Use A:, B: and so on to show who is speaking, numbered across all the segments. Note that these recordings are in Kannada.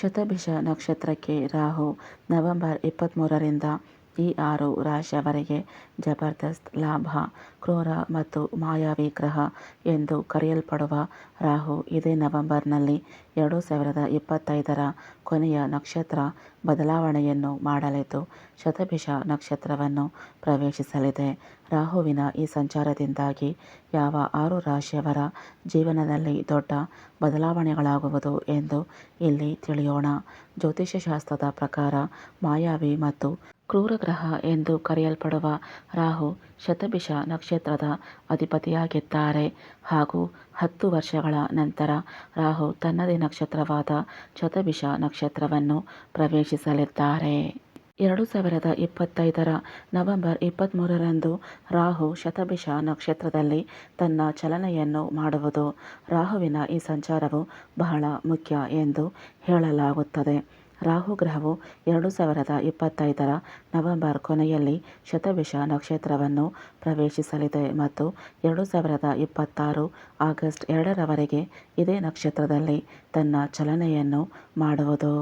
A: ಶತಭಿಷ ನಕ್ಷತ್ರಕ್ಕೆ ರಾಹು ನವೆಂಬರ್ ಇಪ್ಪತ್ತ್ಮೂರರಿಂದ ಈ ಆರು ರಾಶಿಯವರೆಗೆ ಜಬರ್ದಸ್ತ್ ಲಾಭ, ಕ್ರೂರ ಮತ್ತು ಮಾಯಾವಿ ಗ್ರಹ ಎಂದು ಕರೆಯಲ್ಪಡುವ ರಾಹು ಇದೇ ನವೆಂಬರ್ನಲ್ಲಿ ಎರಡು ಸಾವಿರದ ಇಪ್ಪತ್ತೈದರ ಕೊನೆಯ ನಕ್ಷತ್ರ ಬದಲಾವಣೆಯನ್ನು ಮಾಡಲಿದ್ದು, ಶತಭಿಷ ನಕ್ಷತ್ರವನ್ನು ಪ್ರವೇಶಿಸಲಿದೆ. ರಾಹುವಿನ ಈ ಸಂಚಾರದಿಂದಾಗಿ ಯಾವ ಆರು ರಾಶಿಯವರ ಜೀವನದಲ್ಲಿ ದೊಡ್ಡ ಬದಲಾವಣೆಗಳಾಗುವುದು ಎಂದು ಇಲ್ಲಿ ತಿಳಿಯೋಣ. ಜ್ಯೋತಿಷ್ಯಶಾಸ್ತ್ರದ ಪ್ರಕಾರ ಮಾಯಾವಿ ಮತ್ತು ಕ್ರೂರ ಗ್ರಹ ಎಂದು ಕರೆಯಲ್ಪಡುವ ರಾಹು ಶತಭಿಷ ನಕ್ಷತ್ರದ ಅಧಿಪತಿಯಾಗಿದ್ದಾರೆ. ಹಾಗೂ ಹತ್ತು ವರ್ಷಗಳ ನಂತರ ರಾಹು ತನ್ನದೇ ನಕ್ಷತ್ರವಾದ ಶತಭಿಷ ನಕ್ಷತ್ರವನ್ನು ಪ್ರವೇಶಿಸಲಿದ್ದಾರೆ. ಎರಡು ಸಾವಿರದ ಇಪ್ಪತ್ತೈದರ ನವೆಂಬರ್ ಇಪ್ಪತ್ತ್ಮೂರರಂದು ರಾಹು ಶತಭಿಷ ನಕ್ಷತ್ರದಲ್ಲಿ ತನ್ನ ಚಲನೆಯನ್ನು ಮಾಡುವುದು. ರಾಹುವಿನ ಈ ಸಂಚಾರವು ಬಹಳ ಮುಖ್ಯ ಎಂದು ಹೇಳಲಾಗುತ್ತದೆ. ರಾಹು ಗ್ರಹವು ಎರಡು ಸಾವಿರದ ಇಪ್ಪತ್ತೈದರ ನವೆಂಬರ್ ಕೊನೆಯಲ್ಲಿ ಶತಭಿಷ ನಕ್ಷತ್ರವನ್ನು ಪ್ರವೇಶಿಸಲಿದೆ ಮತ್ತು ಎರಡು ಸಾವಿರದ ಇಪ್ಪತ್ತಾರು ಆಗಸ್ಟ್ ಎರಡರವರೆಗೆ ಇದೇ ನಕ್ಷತ್ರದಲ್ಲಿ ತನ್ನ ಚಲನೆಯನ್ನು ಮಾಡುವುದು.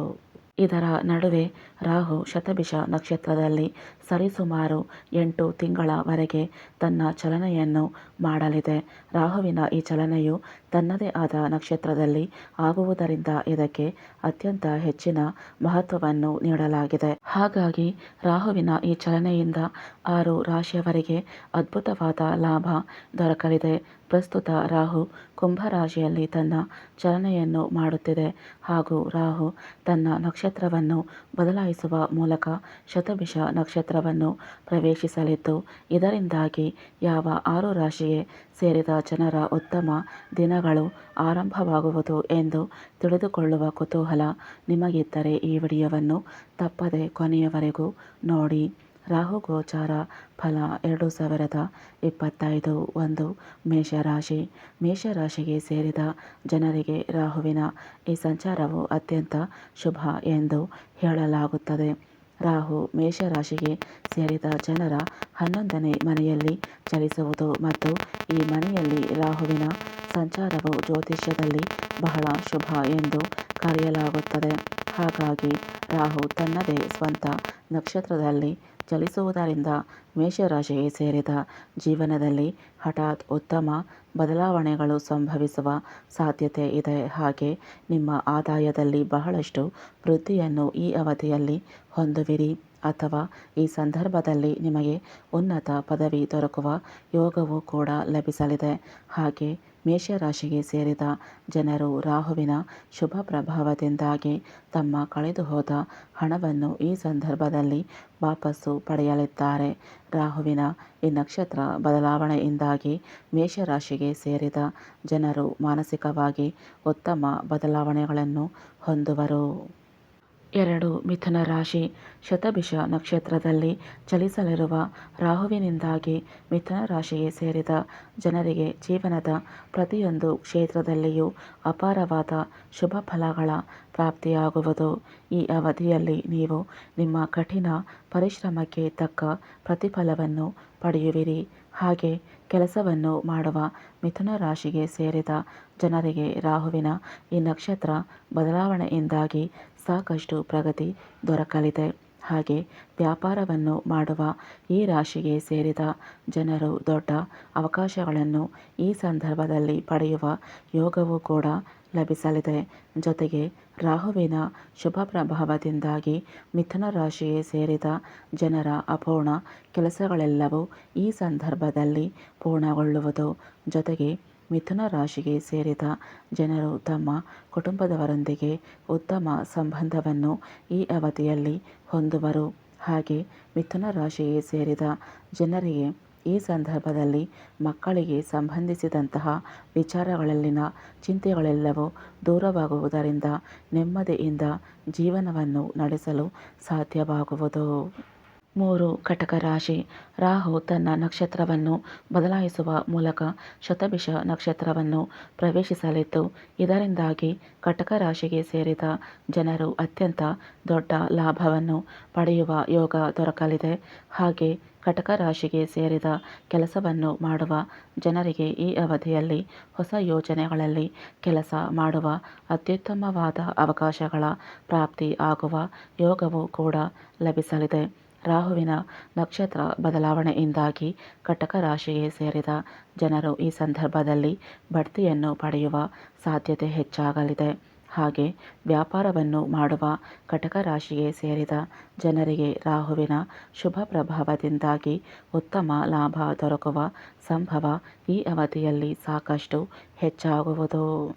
A: ಇದರ ನಡುವೆ ರಾಹು ಶತಭಿಷ ನಕ್ಷತ್ರದಲ್ಲಿ ಸರಿಸುಮಾರು ಎಂಟು ತಿಂಗಳವರೆಗೆ ತನ್ನ ಚಲನೆಯನ್ನು ಮಾಡಲಿದೆ. ರಾಹುವಿನ ಈ ಚಲನೆಯು ತನ್ನದೇ ಆದ ನಕ್ಷತ್ರದಲ್ಲಿ ಆಗುವುದರಿಂದ ಇದಕ್ಕೆ ಅತ್ಯಂತ ಹೆಚ್ಚಿನ ಮಹತ್ವವನ್ನು ನೀಡಲಾಗಿದೆ. ಹಾಗಾಗಿ ರಾಹುವಿನ ಈ ಚಲನೆಯಿಂದ ಆರು ರಾಶಿಯವರಿಗೆ ಅದ್ಭುತವಾದ ಲಾಭ ದೊರಕಲಿದೆ. ಪ್ರಸ್ತುತ ರಾಹು ಕುಂಭ ರಾಶಿಯಲ್ಲಿ ತನ್ನ ಚಲನೆಯನ್ನು ಮಾಡುತ್ತಿದೆ. ಹಾಗೂ ರಾಹು ತನ್ನ ನಕ್ಷತ್ರವನ್ನು ಬದಲಾಯಿಸುವ ಮೂಲಕ ಶತಭಿಷ ನಕ್ಷತ್ರವನ್ನು ಪ್ರವೇಶಿಸಲಿದ್ದು, ಇದರಿಂದಾಗಿ ಯಾವ ಆರು ರಾಶಿಗೆ ಸೇರಿದ ಜನರ ಉತ್ತಮ ದಿನಗಳು ಆರಂಭವಾಗುವುದು ಎಂದು ತಿಳಿದುಕೊಳ್ಳುವ ಕುತೂಹಲ ನಿಮಗಿದ್ದರೆ ಈ ವಿಡಿಯೋವನ್ನು ತಪ್ಪದೆ ಕೊನೆಯವರೆಗೂ ನೋಡಿ. ರಾಹು ಗೋಚಾರ ಫಲ ಎರಡು ಸಾವಿರದ ಇಪ್ಪತ್ತೈದು ಒಂದು ಮೇಷರಾಶಿ. ಮೇಷರಾಶಿಗೆ ಸೇರಿದ ಜನರಿಗೆ ರಾಹುವಿನ ಈ ಸಂಚಾರವು ಅತ್ಯಂತ ಶುಭ ಎಂದು ಹೇಳಲಾಗುತ್ತದೆ. ರಾಹು ಮೇಷರಾಶಿಗೆ ಸೇರಿದ ಜನರ ಹನ್ನೊಂದನೇ ಮನೆಯಲ್ಲಿ ಚಲಿಸುವುದು ಮತ್ತು ಈ ಮನೆಯಲ್ಲಿ ರಾಹುವಿನ ಸಂಚಾರವು ಜ್ಯೋತಿಷ್ಯದಲ್ಲಿ ಬಹಳ ಶುಭ ಎಂದು ಕರೆಯಲಾಗುತ್ತದೆ. ಹಾಗಾಗಿ ರಾಹು ತನ್ನದೇ ಸ್ವಂತ ನಕ್ಷತ್ರದಲ್ಲಿ ಚಲಿಸುವುದರಿಂದ ಮೇಷರಾಶಿಗೆ ಸೇರಿದ ಜೀವನದಲ್ಲಿ ಹಠಾತ್ ಉತ್ತಮ ಬದಲಾವಣೆಗಳು ಸಂಭವಿಸುವ ಸಾಧ್ಯತೆ ಇದೆ. ಹಾಗೆ ನಿಮ್ಮ ಆದಾಯದಲ್ಲಿ ಬಹಳಷ್ಟು ವೃದ್ಧಿಯನ್ನು ಈ ಅವಧಿಯಲ್ಲಿ ಹೊಂದುವಿರಿ. ಅಥವಾ ಈ ಸಂದರ್ಭದಲ್ಲಿ ನಿಮಗೆ ಉನ್ನತ ಪದವಿ ದೊರಕುವ ಯೋಗವೂ ಕೂಡ ಲಭಿಸಲಿದೆ. ಹಾಗೆ ಮೇಷರಾಶಿಗೆ ಸೇರಿದ ಜನರು ರಾಹುವಿನ ಶುಭ ಪ್ರಭಾವದಿಂದಾಗಿ ತಮ್ಮ ಕಳೆದು ಹೋದ ಹಣವನ್ನು ಈ ಸಂದರ್ಭದಲ್ಲಿ ವಾಪಸ್ಸು ಪಡೆಯಲಿದ್ದಾರೆ. ರಾಹುವಿನ ಈ ನಕ್ಷತ್ರ ಬದಲಾವಣೆಯಿಂದಾಗಿ ಮೇಷರಾಶಿಗೆ ಸೇರಿದ ಜನರು ಮಾನಸಿಕವಾಗಿ ಉತ್ತಮ ಬದಲಾವಣೆಗಳನ್ನು ಹೊಂದುವರು. ಎರಡು ಮಿಥುನ ರಾಶಿ ಶತಭಿಷ ನಕ್ಷತ್ರದಲ್ಲಿ ಚಲಿಸಲಿರುವ ರಾಹುವಿನಿಂದಾಗಿ ಮಿಥುನ ರಾಶಿಗೆ ಸೇರಿದ ಜನರಿಗೆ ಜೀವನದ ಪ್ರತಿಯೊಂದು ಕ್ಷೇತ್ರದಲ್ಲಿಯೂ ಅಪಾರವಾದ ಶುಭ ಫಲಗಳ ಪ್ರಾಪ್ತಿಯಾಗುವುದು. ಈ ಅವಧಿಯಲ್ಲಿ ನೀವು ನಿಮ್ಮ ಕಠಿಣ ಪರಿಶ್ರಮಕ್ಕೆ ತಕ್ಕ ಪ್ರತಿಫಲವನ್ನು ಪಡೆಯುವಿರಿ. ಹಾಗೆ ಕೆಲಸವನ್ನು ಮಾಡುವ ಮಿಥುನ ರಾಶಿಗೆ ಸೇರಿದ ಜನರಿಗೆ ರಾಹುವಿನ ಈ ನಕ್ಷತ್ರ ಬದಲಾವಣೆಯಿಂದಾಗಿ ಸಾಕಷ್ಟು ಪ್ರಗತಿ ದೊರಕಲಿದೆ. ಹಾಗೆ ವ್ಯಾಪಾರವನ್ನು ಮಾಡುವ ಈ ರಾಶಿಗೆ ಸೇರಿದ ಜನರು ದೊಡ್ಡ ಅವಕಾಶಗಳನ್ನು ಈ ಸಂದರ್ಭದಲ್ಲಿ ಪಡೆಯುವ ಯೋಗವೂ ಕೂಡ ಲಭಿಸಲಿದೆ. ಜೊತೆಗೆ ರಾಹುವಿನ ಶುಭ ಪ್ರಭಾವದಿಂದಾಗಿ ಮಿಥುನ ರಾಶಿಗೆ ಸೇರಿದ ಜನರ ಅಪೂರ್ಣ ಕೆಲಸಗಳೆಲ್ಲವೂ ಈ ಸಂದರ್ಭದಲ್ಲಿ ಪೂರ್ಣಗೊಳ್ಳುವುದು. ಜೊತೆಗೆ ಮಿಥುನ ರಾಶಿಗೆ ಸೇರಿದ ಜನರು ತಮ್ಮ ಕುಟುಂಬದವರೊಂದಿಗೆ ಉತ್ತಮ ಸಂಬಂಧವನ್ನು ಈ ಅವಧಿಯಲ್ಲಿ ಹೊಂದುವರು. ಹಾಗೆ ಮಿಥುನ ರಾಶಿಗೆ ಸೇರಿದ ಜನರಿಗೆ ಈ ಸಂದರ್ಭದಲ್ಲಿ ಮಕ್ಕಳಿಗೆ ಸಂಬಂಧಿಸಿದಂತಹ ವಿಚಾರಗಳಲ್ಲಿನ ಚಿಂತೆಗಳೆಲ್ಲವೂ ದೂರವಾಗುವುದರಿಂದ ನೆಮ್ಮದಿಯಿಂದ ಜೀವನವನ್ನು ನಡೆಸಲು ಸಾಧ್ಯವಾಗುವುದು. ಮೂರು ಕಟಕ ರಾಶಿ. ರಾಹು ತನ್ನ ನಕ್ಷತ್ರವನ್ನು ಬದಲಾಯಿಸುವ ಮೂಲಕ ಶತಭಿಷ ನಕ್ಷತ್ರವನ್ನು ಪ್ರವೇಶಿಸಲಿದ್ದು, ಇದರಿಂದಾಗಿ ಕಟಕ ರಾಶಿಗೆ ಸೇರಿದ ಜನರು ಅತ್ಯಂತ ದೊಡ್ಡ ಲಾಭವನ್ನು ಪಡೆಯುವ ಯೋಗ ದೊರಕಲಿದೆ. ಹಾಗೆ ಕಟಕ ರಾಶಿಗೆ ಸೇರಿದ ಕೆಲಸವನ್ನು ಮಾಡುವ ಜನರಿಗೆ ಈ ಅವಧಿಯಲ್ಲಿ ಹೊಸ ಯೋಜನೆಗಳಲ್ಲಿ ಕೆಲಸ ಮಾಡುವ ಅತ್ಯುತ್ತಮವಾದ ಅವಕಾಶಗಳ ಪ್ರಾಪ್ತಿ ಆಗುವ ಯೋಗವು ಕೂಡ ಲಭಿಸಲಿದೆ. ರಾಹುವಿನ ನಕ್ಷತ್ರ ಬದಲಾವಣೆಯಿಂದಾಗಿ ಕಟಕ ರಾಶಿಗೆ ಸೇರಿದ ಜನರು ಈ ಸಂದರ್ಭದಲ್ಲಿ ಬಡ್ತಿಯನ್ನು ಪಡೆಯುವ ಸಾಧ್ಯತೆ ಹೆಚ್ಚಾಗಲಿದೆ. ಹಾಗೆ ವ್ಯಾಪಾರವನ್ನು ಮಾಡುವ ಕಟಕ ರಾಶಿಗೆ ಸೇರಿದ ಜನರಿಗೆ ರಾಹುವಿನ ಶುಭ ಪ್ರಭಾವದಿಂದಾಗಿ ಉತ್ತಮ ಲಾಭ ದೊರಕುವ ಸಂಭವ ಈ ಅವಧಿಯಲ್ಲಿ ಸಾಕಷ್ಟು ಹೆಚ್ಚಾಗುವುದು.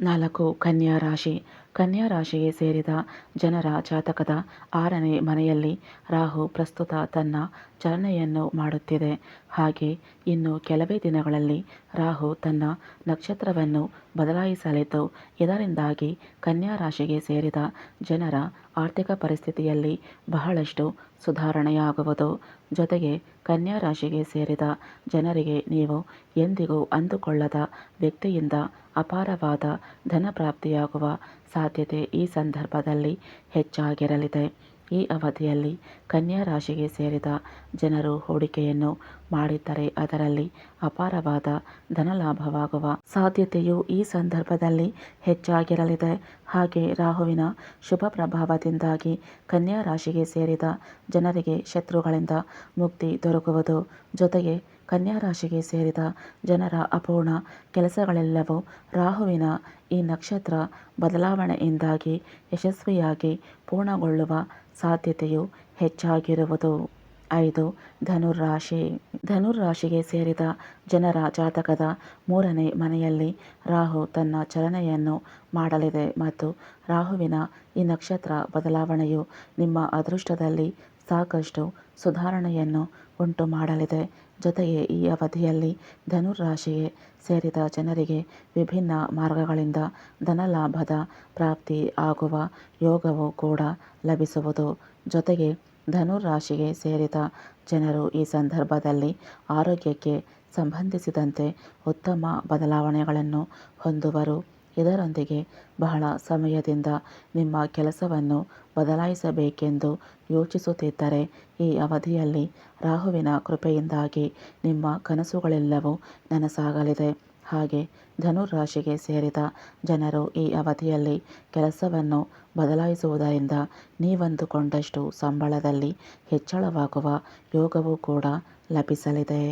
A: ನಾಲ್ಕು, ಕನ್ಯಾ ರಾಶಿ. ಕನ್ಯಾ ರಾಶಿಗೆ ಸೇರಿದ ಜನರ ಜಾತಕದ ಆರನೇ ಮನೆಯಲ್ಲಿ ರಾಹು ಪ್ರಸ್ತುತ ತನ್ನ ಚಲನೆಯನ್ನು ಮಾಡುತ್ತಿದೆ. ಹಾಗೆ ಇನ್ನು ಕೆಲವೇ ದಿನಗಳಲ್ಲಿ ರಾಹು ತನ್ನ ನಕ್ಷತ್ರವನ್ನು ಬದಲಾಯಿಸಲಿದ್ದು, ಇದರಿಂದಾಗಿ ಕನ್ಯಾ ರಾಶಿಗೆ ಸೇರಿದ ಜನರ ಆರ್ಥಿಕ ಪರಿಸ್ಥಿತಿಯಲ್ಲಿ ಬಹಳಷ್ಟು ಸುಧಾರಣೆಯಾಗುವುದು. ಜೊತೆಗೆ ಕನ್ಯಾ ರಾಶಿಗೆ ಸೇರಿದ ಜನರಿಗೆ ನೀವು ಎಂದಿಗೂ ಅಂದುಕೊಳ್ಳದ ವ್ಯಕ್ತಿಯಿಂದ ಅಪಾರವಾದ ಧನ ಪ್ರಾಪ್ತಿಯಾಗುವ ಸಾಧ್ಯತೆ ಈ ಸಂದರ್ಭದಲ್ಲಿ ಹೆಚ್ಚಾಗಿರಲಿದೆ. ಈ ಅವಧಿಯಲ್ಲಿ ಕನ್ಯಾ ರಾಶಿಗೆ ಸೇರಿದ ಜನರು ಹೂಡಿಕೆಯನ್ನು ಮಾಡಿದ್ದರೆ ಅದರಲ್ಲಿ ಅಪಾರವಾದ ಧನಲಾಭವಾಗುವ ಸಾಧ್ಯತೆಯು ಈ ಸಂದರ್ಭದಲ್ಲಿ ಹೆಚ್ಚಾಗಿರಲಿದೆ. ಹಾಗೆ ರಾಹುವಿನ ಶುಭ ಪ್ರಭಾವದಿಂದಾಗಿ ಕನ್ಯಾ ರಾಶಿಗೆ ಸೇರಿದ ಜನರಿಗೆ ಶತ್ರುಗಳಿಂದ ಮುಕ್ತಿ ದೊರಕುವುದು, ಜೊತೆಗೆ ಕನ್ಯಾ ರಾಶಿಗೆ ಸೇರಿದ ಜನರ ಅಪೂರ್ಣ ಕೆಲಸಗಳೆಲ್ಲವೂ ರಾಹುವಿನ ಈ ನಕ್ಷತ್ರ ಬದಲಾವಣೆಯಿಂದಾಗಿ ಯಶಸ್ವಿಯಾಗಿ ಪೂರ್ಣಗೊಳ್ಳುವ ಸಾಧ್ಯತೆಯು ಹೆಚ್ಚಾಗಿರುವುದು. ಐದು ಧನುರಾಶಿ ಧನುರಾಶಿಗೆ ಸೇರಿದ ಜನರ ಜಾತಕದ ಮೂರನೇ ಮನೆಯಲ್ಲಿ ರಾಹು ತನ್ನ ಚಲನೆಯನ್ನು ಮಾಡಲಿದೆ ಮತ್ತು ರಾಹುವಿನ ಈ ನಕ್ಷತ್ರ ಬದಲಾವಣೆಯು ನಿಮ್ಮ ಅದೃಷ್ಟದಲ್ಲಿ ಸಾಕಷ್ಟು ಸುಧಾರಣೆಯನ್ನು ಉಂಟು ಮಾಡಲಿದೆ. ಜೊತೆಗೆ ಈ ಅವಧಿಯಲ್ಲಿ ಧನುರಾಶಿಗೆ ಸೇರಿದ ಜನರಿಗೆ ವಿಭಿನ್ನ ಮಾರ್ಗಗಳಿಂದ ಧನಲಾಭದ ಪ್ರಾಪ್ತಿ ಆಗುವ ಯೋಗವು ಕೂಡ ಲಭಿಸುವುದು. ಜೊತೆಗೆ ಧನುರಾಶಿಗೆ ಸೇರಿದ ಜನರು ಈ ಸಂದರ್ಭದಲ್ಲಿ ಆರೋಗ್ಯಕ್ಕೆ ಸಂಬಂಧಿಸಿದಂತೆ ಉತ್ತಮ ಬದಲಾವಣೆಗಳನ್ನು ಹೊಂದುವರು. ಇದರೊಂದಿಗೆ ಬಹಳ ಸಮಯದಿಂದ ನಿಮ್ಮ ಕೆಲಸವನ್ನು ಬದಲಾಯಿಸಬೇಕೆಂದು ಯೋಚಿಸುತ್ತಿದ್ದರೆ, ಈ ಅವಧಿಯಲ್ಲಿ ರಾಹುವಿನ ಕೃಪೆಯಿಂದಾಗಿ ನಿಮ್ಮ ಕನಸುಗಳೆಲ್ಲವೂ ನನಸಾಗಲಿದೆ. ಹಾಗೆ ಧನುರಾಶಿಗೆ ಸೇರಿದ ಜನರು ಈ ಅವಧಿಯಲ್ಲಿ ಕೆಲಸವನ್ನು ಬದಲಾಯಿಸುವುದರಿಂದ ನೀವಂದುಕೊಂಡಷ್ಟು ಸಂಬಳದಲ್ಲಿ ಹೆಚ್ಚಳವಾಗುವ ಯೋಗವೂ ಕೂಡ ಲಭಿಸಲಿದೆ.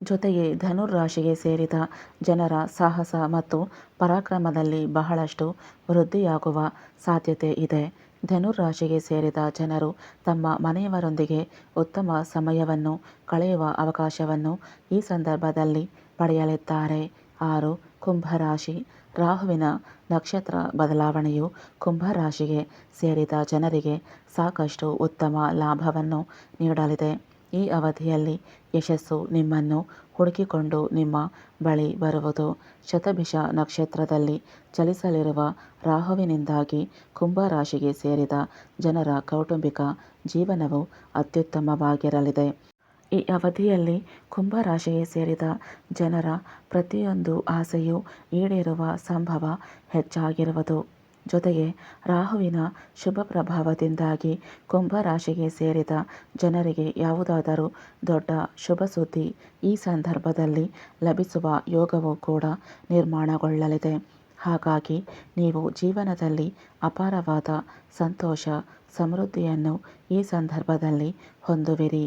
A: ಜೊತೆಗೆ ಧನುರಾಶಿಗೆ ಸೇರಿದ ಜನರ ಸಾಹಸ ಮತ್ತು ಪರಾಕ್ರಮದಲ್ಲಿ ಬಹಳಷ್ಟು ವೃದ್ಧಿಯಾಗುವ ಸಾಧ್ಯತೆ ಇದೆ. ಧನುರಾಶಿಗೆ ಸೇರಿದ ಜನರು ತಮ್ಮ ಮನೆಯವರೊಂದಿಗೆ ಉತ್ತಮ ಸಮಯವನ್ನು ಕಳೆಯುವ ಅವಕಾಶವನ್ನು ಈ ಸಂದರ್ಭದಲ್ಲಿ ಪಡೆಯಲಿದ್ದಾರೆ. ಆರು, ಕುಂಭರಾಶಿ. ರಾಹುವಿನ ನಕ್ಷತ್ರ ಬದಲಾವಣೆಯು ಕುಂಭರಾಶಿಗೆ ಸೇರಿದ ಜನರಿಗೆ ಸಾಕಷ್ಟು ಉತ್ತಮ ಲಾಭವನ್ನು ನೀಡಲಿದೆ. ಈ ಅವಧಿಯಲ್ಲಿ ಯಶಸ್ಸು ನಿಮ್ಮನ್ನು ಹುಡುಕಿಕೊಂಡು ನಿಮ್ಮ ಬಳಿ ಬರುವುದು. ಶತಭಿಷ ನಕ್ಷತ್ರದಲ್ಲಿ ಚಲಿಸಲಿರುವ ರಾಹುವಿನಿಂದಾಗಿ ಕುಂಭರಾಶಿಗೆ ಸೇರಿದ ಜನರ ಕೌಟುಂಬಿಕ ಜೀವನವು ಅತ್ಯುತ್ತಮವಾಗಿರಲಿದೆ. ಈ ಅವಧಿಯಲ್ಲಿ ಕುಂಭರಾಶಿಗೆ ಸೇರಿದ ಜನರ ಪ್ರತಿಯೊಂದು ಆಸೆಯೂ ಈಡೇರುವ ಸಂಭವ ಹೆಚ್ಚಾಗಿರುವುದು. ಜೊತೆಗೆ ರಾಹುವಿನ ಶುಭ ಪ್ರಭಾವದಿಂದಾಗಿ ಕುಂಭರಾಶಿಗೆ ಸೇರಿದ ಜನರಿಗೆ ಯಾವುದಾದರೂ ದೊಡ್ಡ ಶುಭ ಸುದ್ದಿ ಈ ಸಂದರ್ಭದಲ್ಲಿ ಲಭಿಸುವ ಯೋಗವು ಕೂಡ ನಿರ್ಮಾಣಗೊಳ್ಳಲಿದೆ. ಹಾಗಾಗಿ ನೀವು ಜೀವನದಲ್ಲಿ ಅಪಾರವಾದ ಸಂತೋಷ, ಸಮೃದ್ಧಿಯನ್ನು ಈ ಸಂದರ್ಭದಲ್ಲಿ ಹೊಂದುವಿರಿ.